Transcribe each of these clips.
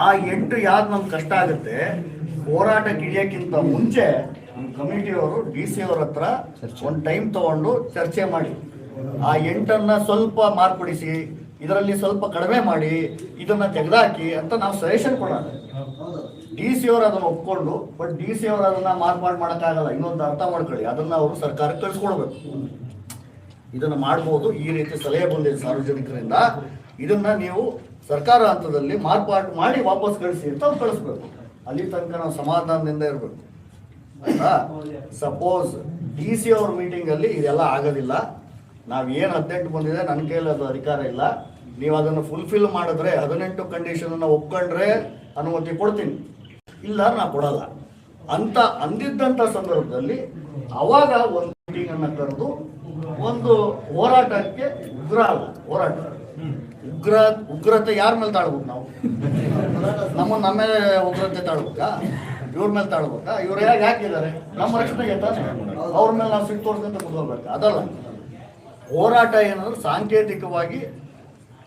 ಆ ಎಂಟು ಯಾವ್ದು ನಮ್ಗೆ ಕಷ್ಟ ಆಗುತ್ತೆ ಹೋರಾಟಕ್ಕೆ ಇಳಿಯೋಕ್ಕಿಂತ ಮುಂಚೆ ಕಮಿಟಿಯವರು ಡಿ ಸಿ ಅವ್ರ ಹತ್ರ ಒಂದು ಟೈಮ್ ತಗೊಂಡು ಚರ್ಚೆ ಮಾಡಿ ಆ ಎಂಟನ್ನು ಸ್ವಲ್ಪ ಮಾರ್ಪಡಿಸಿ ಇದರಲ್ಲಿ ಸ್ವಲ್ಪ ಕಡಿಮೆ ಮಾಡಿ ಇದನ್ನು ತೆಗೆದಾಕಿ ಅಂತ ನಾವು ಸಜೆಷನ್ ಕೊಡೋಣ. ಡಿ ಸಿ ಅವರು ಅದನ್ನ ಒಪ್ಕೊಂಡು ಬಟ್ ಡಿ ಸಿ ಅವರು ಅದನ್ನ ಮಾರ್ಪಾಡು ಮಾಡೋಕ್ಕಾಗಲ್ಲ ಇನ್ನೊಂದು ಅರ್ಥ ಮಾಡ್ಕೊಳ್ಳಿ ಅದನ್ನ ಅವರು ಸರ್ಕಾರಕ್ಕೆ ಕಳಿಸ್ಕೊಡ್ಬೇಕು. ಇದನ್ನು ಮಾಡ್ಬೋದು ಈ ರೀತಿ ಸಲಹೆ ಬಂದಿದೆ ಸಾರ್ವಜನಿಕರಿಂದ. ಇದನ್ನು ನೀವು ಸರ್ಕಾರ ಹಂತದಲ್ಲಿ ಮಾರ್ಪಾಟು ಮಾಡಿ ವಾಪಸ್ ಕಳಿಸಿ ಅಂತ ಕಳಿಸ್ಬೇಕು. ಅಲ್ಲಿ ತನಕ ನಾವು ಸಮಾಧಾನದಿಂದ ಇರಬೇಕು. ಆಯ್ತಾ? ಸಪೋಸ್ ಡಿ ಸಿ ಅವ್ರ ಮೀಟಿಂಗ್ ಅಲ್ಲಿ ಇದೆಲ್ಲ ಆಗೋದಿಲ್ಲ. ನಾವು ಏನು ಹದಿನೆಂಟು ಬಂದಿದೆ ನನ್ನ ಕೈಯಲ್ಲಿ ಅದು ಅಧಿಕಾರ ಇಲ್ಲ. ನೀವು ಅದನ್ನು ಫುಲ್ಫಿಲ್ ಮಾಡಿದ್ರೆ ಹದಿನೆಂಟು ಕಂಡೀಷನ್ ಅನ್ನ ಒಪ್ಕೊಂಡ್ರೆ ಅನುಮತಿ ಕೊಡ್ತೀನಿ. ಇಲ್ಲ ನಾ ಕೊಡಲ್ಲ. ಅಂತ ಅಂದಿದ್ದಂತ ಸಂದರ್ಭದಲ್ಲಿ ಅವಾಗ ಒಂದು ಮೀಟಿಂಗ್ ಅನ್ನ ಕರೆದು ಒಂದು ಹೋರಾಟಕ್ಕೆ ಉಗ್ರ ಅಲ್ಲ, ಹೋರಾಟ. ಉಗ್ರ, ಉಗ್ರತೆ ಯಾರ ಮೇಲೆ ತಾಳ್ಬೇಕು ನಾವು? ನಮ್ಮ ನಮ್ಮ ಮೇಲೆ ಉಗ್ರತೆ ತಾಳ್ಬೇಕಾ? ಇವ್ರ ಮೇಲೆ ತಾಳ್ಬೇಕಾ? ಇವ್ರು ಹೇಗೆ ಹಾಕಿದ್ದಾರೆ? ನಮ್ಮ ರಕ್ಷಣೆಗೆ ಅವ್ರ ಮೇಲೆ ನಾವು ಸಿಟ್ಟು ತೋರಿಸ್ಕೊಂತ ಕೂತ್ಕೊಳ್ಬೇಕಾ. ಅದಲ್ಲ. ಹೋರಾಟ ಏನಂದ್ರೆ ಸಾಂಕೇತಿಕವಾಗಿ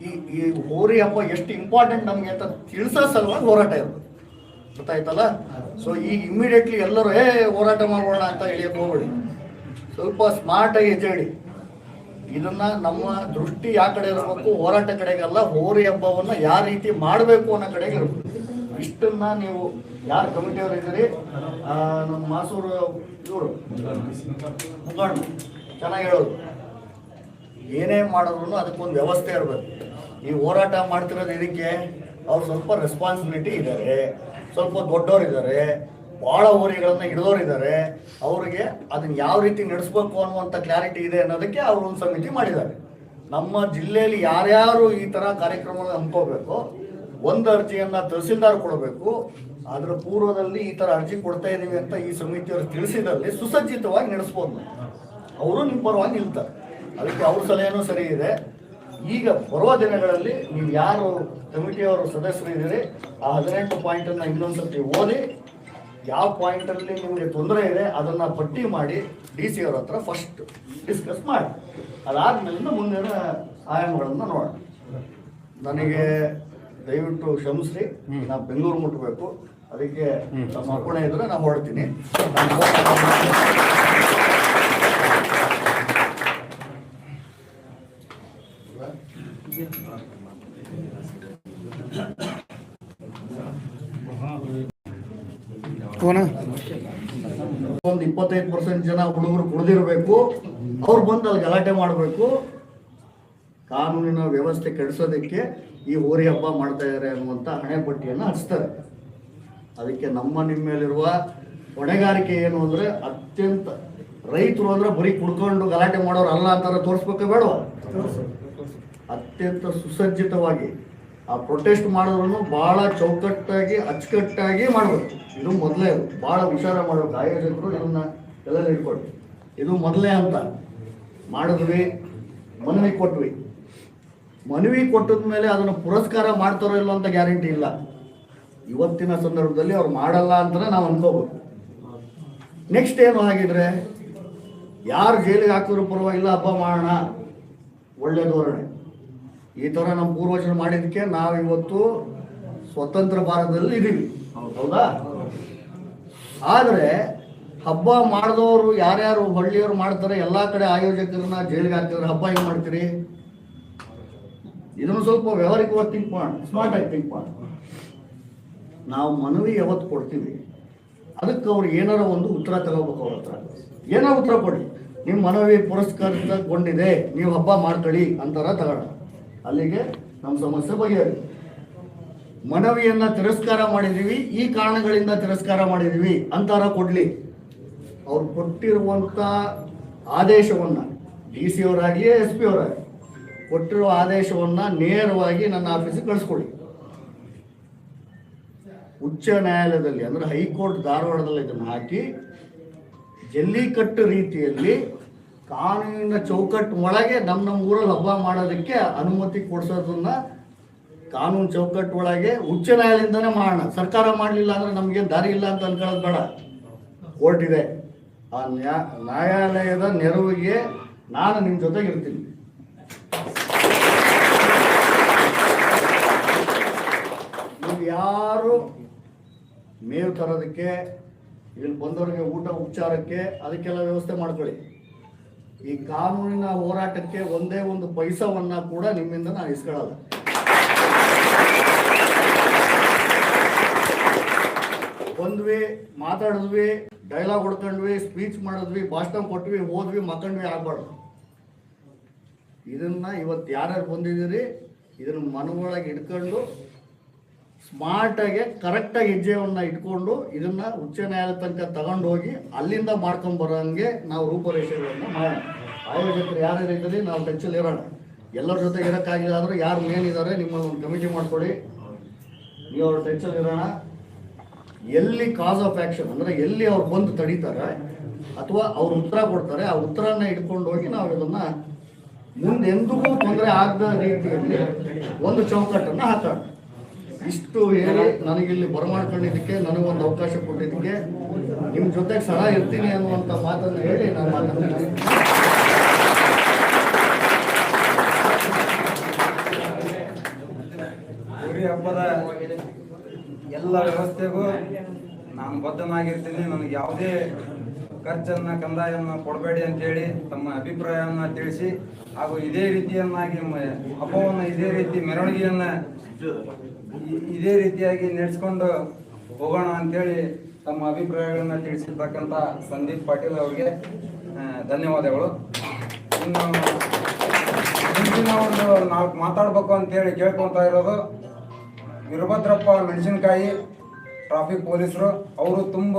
ಈ ಈ ಹೋರಿ ಹಬ್ಬ ಎಷ್ಟು ಇಂಪಾರ್ಟೆಂಟ್ ನಮಗೆ ಅಂತ ತಿಳಿಸೋ ಸಲುವಾಗಿ ಹೋರಾಟ ಇರೋದು ಗೊತ್ತಾಯ್ತಲ್ಲ? ಸೊ ಈಗ ಇಮಿಡಿಯೇಟ್ಲಿ ಎಲ್ಲರೂ, ಏ, ಹೋರಾಟ ಮಾಡೋಣ ಅಂತ ಹೇಳಿಯಕ್ಕೆ ಹೋಗ್ಬೇಡಿ. ಸ್ವಲ್ಪ ಸ್ಮಾರ್ಟಾಗಿ ಹೆಜ್ಜೆಡಿ ಇದನ್ನ ನಮ್ಮ ದೃಷ್ಟಿ ಯಾವ ಕಡೆ ಇರಬೇಕು, ಹೋರಾಟ ಕಡೆಗಲ್ಲ, ಹೋರಿ ಹಬ್ಬವನ್ನ ಯಾವ ರೀತಿ ಮಾಡಬೇಕು ಅನ್ನೋ ಕಡೆಗೆ ಇರಬೇಕು. ಇಷ್ಟನ್ನ ನೀವು ಯಾರು ಕಮಿಟಿಯವರು ಇದ್ದೀರಿ? ನಮ್ಮ ಮಾಸೂರು ಇವರು ಚೆನ್ನಾಗಿ ಹೇಳೋದು. ಏನೇ ಮಾಡಿದ್ರು ಅದಕ್ಕೊಂದು ವ್ಯವಸ್ಥೆ ಇರಬೇಕು. ಈ ಹೋರಾಟ ಮಾಡ್ತಿರೋದು ಇದಕ್ಕೆ ಅವ್ರು ಸ್ವಲ್ಪ ರೆಸ್ಪಾನ್ಸಿಬಿಲಿಟಿ ಇದ್ದಾರೆ ಸ್ವಲ್ಪ ದೊಡ್ಡವರು ಇದ್ದಾರೆ ಭಾಳ ಊರಿಗಳನ್ನ ಹಿಡಿದೋರಿದ್ದಾರೆ. ಅವರಿಗೆ ಅದನ್ನ ಯಾವ ರೀತಿ ನಡೆಸ್ಬೇಕು ಅನ್ನುವಂಥ ಕ್ಲಾರಿಟಿ ಇದೆ ಅನ್ನೋದಕ್ಕೆ ಅವರು ಒಂದು ಸಮಿತಿ ಮಾಡಿದ್ದಾರೆ. ನಮ್ಮ ಜಿಲ್ಲೆಯಲ್ಲಿ ಯಾರ್ಯಾರು ಈ ಥರ ಕಾರ್ಯಕ್ರಮಗಳನ್ನ ಹಮ್ಮಿಕೋಬೇಕು ಒಂದು ಅರ್ಜಿಯನ್ನು ತಹಸೀಲ್ದಾರ್ ಕೊಡಬೇಕು, ಅದರ ಪೂರ್ವದಲ್ಲಿ ಈ ಥರ ಅರ್ಜಿ ಕೊಡ್ತಾ ಇದ್ದೀವಿ ಅಂತ ಈ ಸಮಿತಿಯವರು ತಿಳಿಸಿದಲ್ಲಿ ಸುಸಜ್ಜಿತವಾಗಿ ನಡೆಸ್ಬೋದು. ಅವರು ನಿಮ್ಮ ಪರವಾಗಿ ನಿಲ್ತಾರೆ. ಅದಕ್ಕೆ ಅವ್ರ ಸಲಹೆನೂ ಸರಿ ಇದೆ. ಈಗ ಬರುವ ದಿನಗಳಲ್ಲಿ ನೀವು ಯಾರು ಕಮಿಟಿಯವರು ಸದಸ್ಯರು ಇದ್ದೀರಿ ಆ ಹದಿನೆಂಟು ಪಾಯಿಂಟನ್ನು ಇನ್ನೊಂದು ಸರ್ತಿ ಓದಿ ಯಾವ ಪಾಯಿಂಟಲ್ಲಿ ನಿಮಗೆ ತೊಂದರೆ ಇದೆ ಅದನ್ನು ಪಟ್ಟಿ ಮಾಡಿ ಡಿ ಸಿ ಅವ್ರ ಹತ್ರ ಫಸ್ಟ್ ಡಿಸ್ಕಸ್ ಮಾಡಿ ಅದಾದ್ಮೇಲಿಂದ ಮುಂದಿನ ಆಯಾಮಗಳನ್ನು ನೋಡೋಣ ನನಗೆ ದಯವಿಟ್ಟು ಕ್ಷಮಿಸಿ ನಾ ಬೆಂಗಳೂರು ಮುಟ್ಟಬೇಕು ಅದಕ್ಕೆ ತಮ್ಮ ಅಪ್ಪಣೆ ಇದ್ರೆ ನಾನು ಹೊರಡ್ತೀನಿ ಒಂದು ಇಪ್ಪತ್ತೈದು ಪರ್ಸೆಂಟ್ ಜನ ಹುಡುಗರು ಕುಡಿದಿರ್ಬೇಕು, ಅವ್ರು ಬಂದು ಅಲ್ಲಿ ಗಲಾಟೆ ಮಾಡಬೇಕು. ಕಾನೂನಿನ ವ್ಯವಸ್ಥೆ ಕೆಡಿಸೋದಕ್ಕೆ ಈ ಹೋರಿ ಹಬ್ಬ ಮಾಡ್ತಾ ಇದ್ದಾರೆ ಅನ್ನುವಂಥ ಹಣೆ ಪಟ್ಟಿಯನ್ನು ಹಚ್ತಾರೆ. ಅದಕ್ಕೆ ನಮ್ಮ ನಿಮ್ಮ ಮೇಲಿರುವ ಹೊಣೆಗಾರಿಕೆ ಏನು ಅಂದ್ರೆ ಅತ್ಯಂತ ರೈತರು ಅಂದ್ರೆ ಬರೀ ಕುಡ್ಕೊಂಡು ಗಲಾಟೆ ಮಾಡೋರು ಅಲ್ಲ ಅಂತಾರೆ ತೋರಿಸ್ಬೇಕು ಬೇಡ ಅತ್ಯಂತ ಸುಸಜ್ಜಿತವಾಗಿ ಆ ಪ್ರೊಟೆಸ್ಟ್ ಮಾಡಿದ್ರು ಬಹಳ ಚೌಕಟ್ಟಾಗಿ, ಅಚ್ಚುಕಟ್ಟಾಗಿ ಮಾಡಬೇಕು. ಇದು ಮೊದಲೇ, ಬಹಳ ಹುಷಾರ ಮಾಡಬೇಕು ಆಯೋಜಕರು ಇದನ್ನ ಎಲ್ಲ ಇಟ್ಕೊಟ್ಟು ಇದು ಮೊದಲೇ ಅಂತ. ಮಾಡಿದ್ವಿ, ಮನವಿ ಕೊಟ್ವಿ. ಮನವಿ ಕೊಟ್ಟದ ಮೇಲೆ ಅದನ್ನು ಪುರಸ್ಕಾರ ಮಾಡ್ತಾರೋ ಇಲ್ಲ ಅಂತ ಗ್ಯಾರಂಟಿ ಇಲ್ಲ. ಇವತ್ತಿನ ಸಂದರ್ಭದಲ್ಲಿ ಅವ್ರು ಮಾಡಲ್ಲ ಅಂತ ನಾವು ಅನ್ಕೋಬೇಕು ನೆಕ್ಸ್ಟ್ ಏನು ಆಗಿದ್ರೆ, ಯಾರು ಜೈಲಿಗೆ ಹಾಕಿದ್ರು ಪರವಾಗಿಲ್ಲ, ಹಬ್ಬ ಮಾಡೋಣ. ಒಳ್ಳೆ ಧೋರಣೆ. ಈ ಥರ ನಮ್ಮ ಪೂರ್ವಜರು ಮಾಡಿದಕ್ಕೆ ನಾವು ಇವತ್ತು ಸ್ವತಂತ್ರ ಭಾರತದಲ್ಲಿ ಇದ್ದೀವಿ. ಹೌದಾ? ಆದರೆ ಹಬ್ಬ ಮಾಡಿದವರು ಯಾರ್ಯಾರು ಹಳ್ಳಿಯವರು ಮಾಡ್ತಾರೆ, ಎಲ್ಲ ಕಡೆ ಆಯೋಜಕರನ್ನ ಜೈಲಿಗೆ ಹಾಕ್ತಿದ್ರೆ, ಹಬ್ಬ ಹೆಂಗೆ ಮಾಡ್ತೀರಿ? ಇದನ್ನು ಸ್ವಲ್ಪ ವ್ಯವಹಾರಿಕವಾಗಿ ತಿಂಕ್ ಮಾಡಿ ಸ್ಮಾರ್ಟ್ ಆಗಿ ತಿಂಕ್ ಮಾಡಿ. ನಾವು ಮನವಿ ಯಾವತ್ತು ಕೊಡ್ತೀವಿ, ಅದಕ್ಕೆ ಅವ್ರು ಏನಾರ ಒಂದು ಉತ್ತರ ತಗೋಬೇಕು ಅವ್ರ ಹತ್ರ. ಏನೋ ಉತ್ತರ ಕೊಡಿ. ನಿಮ್ಮ ಮನವಿ ಪುರಸ್ಕೃತಗೊಂಡಿದೆ ನೀವು ಹಬ್ಬ ಮಾಡ್ಕೊಳ್ಳಿ ಅಂತಾರ ತಗೋಣ. ಅಲ್ಲಿಗೆ ನಮ್ಮ ಸಮಸ್ಯೆ ಬಗೆಹರಿ ಮನವಿಯನ್ನ ತಿರಸ್ಕಾರ ಮಾಡಿದೀವಿ ಈ ಕಾರಣಗಳಿಂದ ತಿರಸ್ಕಾರ ಮಾಡಿದೀವಿ ಅಂತಾರ ಕೊಡ್ಲಿ. ಅವ್ರು ಕೊಟ್ಟಿರುವಂತ ಆದೇಶವನ್ನ, ಡಿ ಸಿ ಅವರಾಗಿ ಎಸ್ ಪಿ ಅವರಾಗಿ ಕೊಟ್ಟಿರುವ ಆದೇಶವನ್ನ ನೇರವಾಗಿ ನನ್ನ ಆಫೀಸಿಗೆ ಕಳಿಸ್ಕೊಳ್ಳಿ. ಉಚ್ಚ ನ್ಯಾಯಾಲಯದಲ್ಲಿ, ಅಂದ್ರೆ ಹೈಕೋರ್ಟ್ ಧಾರವಾಡದಲ್ಲಿ ಇದನ್ನು ಹಾಕಿ, ಜಲ್ಲಿಕಟ್ಟು ರೀತಿಯಲ್ಲಿ ಕಾನೂನಿನ ಚೌಕಟ್ಟು ಒಳಗೆ ನಮ್ಮ ನಮ್ಮ ಊರಲ್ಲಿ ಹಬ್ಬ ಮಾಡೋದಕ್ಕೆ ಅನುಮತಿ ಕೊಡಿಸೋದನ್ನ ಕಾನೂನು ಚೌಕಟ್ಟು ಒಳಗೆ ಉಚ್ಚ ನ್ಯಾಯಾಲಯದಿಂದನೇ ಮಾಡೋಣ. ಸರ್ಕಾರ ಮಾಡಲಿಲ್ಲ ಅಂದ್ರೆ ನಮಗೇನು ದಾರಿ ಇಲ್ಲ ಅಂತ ಅನ್ಕೊಳ್ಳೋದು ಬೇಡ. ಕೋರ್ಟ್ ಇದೆ ಆ ನ್ಯಾ, ನ್ಯಾಯಾಲಯದ ನೆರವಿಗೆ ನಾನು ನಿಮ್ಮ ಜೊತೆಗೆ ಇರ್ತೀನಿ. ನೀವು ಯಾರು ಮೇವು ತರೋದಕ್ಕೆ, ಇಲ್ಲಿ ಬಂದವರಿಗೆ ಊಟ ಉಪಚಾರಕ್ಕೆ ಅದಕ್ಕೆಲ್ಲ ವ್ಯವಸ್ಥೆ ಮಾಡ್ಕೊಳ್ಳಿ. ಈ ಕಾನೂನಿನ ಹೋರಾಟಕ್ಕೆ ಒಂದೇ ಒಂದು ಪೈಸವನ್ನ ಕೂಡ ನಿಮ್ಮಿಂದ ನಾನು ಇಸ್ಕೊಳ್ಳಲ್ಲ. ಬಂದ್ವಿ, ಮಾತಾಡಿದ್ವಿ ಡೈಲಾಗ್ ಹೊಡ್ಕೊಂಡ್ವಿ ಸ್ಪೀಚ್ ಮಾಡಿದ್ವಿ, ಭಾಷಣ ಕೊಟ್ವಿ ಹೋದ್ವಿ ಮಕ್ಕಂಡ್ವಿ, ಆಗ್ಬಾರ್ದು. ಇದನ್ನ ಇವತ್ತು ಯಾರ್ಯಾರು ಬಂದಿದ್ದೀರಿ, ಇದನ್ನ ಮನವೊಳಗೆ ಇಟ್ಕೊಂಡು ಸ್ಮಾರ್ಟಾಗಿ ಕರೆಕ್ಟಾಗಿ ಹೆಜ್ಜೆಯನ್ನು ಇಟ್ಕೊಂಡು ಇದನ್ನ ಉಚ್ಚ ನ್ಯಾಯಾಲಯ ತನಕ ತಗೊಂಡೋಗಿ ಅಲ್ಲಿಂದ ಮಾಡ್ಕೊಂಡ್ ಬರೋಂಗೆ ನಾವು ರೂಪರೇಷೆಗಳನ್ನ ಮಾಡೋಣ. ಆಯೋಜಕರು ಯಾರ್ಯಾರು ಇದ್ದೀರಿ ನಾವು ಟಚ್ಚಲ್ಲಿ ಇರೋಣ. ಎಲ್ಲರ ಜೊತೆ ಇರೋಕ್ಕಾಗಿಲ್ಲ ಆದರೆ ಯಾರು ಮೇನ್ ಇದ್ದಾರೆ ನಿಮ್ಮ ಒಂದು ಕಮಿಟಿ ಮಾಡ್ಕೊಳ್ಳಿ. ನೀವು ಅವ್ರ ಟಚ್ಚಲ್ಲಿ ಇರೋಣ. ಎಲ್ಲಿ ಕಾಸ್ ಆಫ್ ಆಕ್ಷನ್ ಅಂದ್ರೆ ಎಲ್ಲಿ ಅವ್ರು ಬಂದು ತಡೀತಾರೆ ಅಥವಾ ಅವ್ರು ಉತ್ತರ ಕೊಡ್ತಾರೆ, ಆ ಉತ್ತರನ ಇಟ್ಕೊಂಡು ಹೋಗಿ ನಾವು ಇದನ್ನು ಮುಂದೆ ಎಂದಿಗೂ ತೊಂದರೆ ಆಗದ ರೀತಿಯಲ್ಲಿ ಒಂದು ಚೌಕಟ್ಟನ್ನು ಹಾಕೋಣ. ಇಷ್ಟು ಹೇಳಿ ನನಗಿಲ್ಲಿ ಬರಮಾಡ್ಕೊಂಡಿದ್ದಕ್ಕೆ ನನಗೊಂದು ಅವಕಾಶ ಕೊಟ್ಟಿದ್ದಕ್ಕೆ ನಿಮ್ಮ ಜೊತೆಗೆ ಸಲ ಇರ್ತೀನಿ ಅನ್ನುವಂಥ ಮಾತನ್ನು ಹೇಳಿ ನಾನು ಮಾತಾಡ್ತೀನಿ ಗುರಿ ಹಬ್ಬದ ಎಲ್ಲ ವ್ಯವಸ್ಥೆಗೂ ನಾನು ಬದ್ಧನಾಗಿರ್ತೀನಿ. ನನಗೆ ಯಾವುದೇ ಖರ್ಚನ್ನ ಕಂದಾಯವನ್ನು ಕೊಡಬೇಡಿ ಅಂತೇಳಿ ತಮ್ಮ ಅಭಿಪ್ರಾಯವನ್ನು ತಿಳಿಸಿ ಹಾಗೂ ಇದೇ ರೀತಿಯನ್ನಾಗಿ ಹಬ್ಬವನ್ನು ಇದೇ ರೀತಿ ಮೆರವಣಿಗೆಯನ್ನ ಇದೇ ರೀತಿಯಾಗಿ ನಡೆಸ್ಕೊಂಡು ಹೋಗೋಣ ಅಂತೇಳಿ ತಮ್ಮ ಅಭಿಪ್ರಾಯಗಳನ್ನ ತಿಳಿಸಿರ್ತಕ್ಕಂಥ ಸಂದೀಪ್ ಪಾಟೀಲ್ ಅವರಿಗೆ ಧನ್ಯವಾದಗಳು. ಇನ್ನು ಮುಂದಿನ ಒಂದು ನಾಲ್ಕು ಮಾತಾಡ್ಬೇಕು ಅಂತೇಳಿ ಕೇಳ್ಕೊತಾ ಇರೋದು, ವೀರಭದ್ರಪ್ಪ ಮೆಣಸಿನಕಾಯಿ, ಟ್ರಾಫಿಕ್ ಪೊಲೀಸರು, ಅವರು ತುಂಬ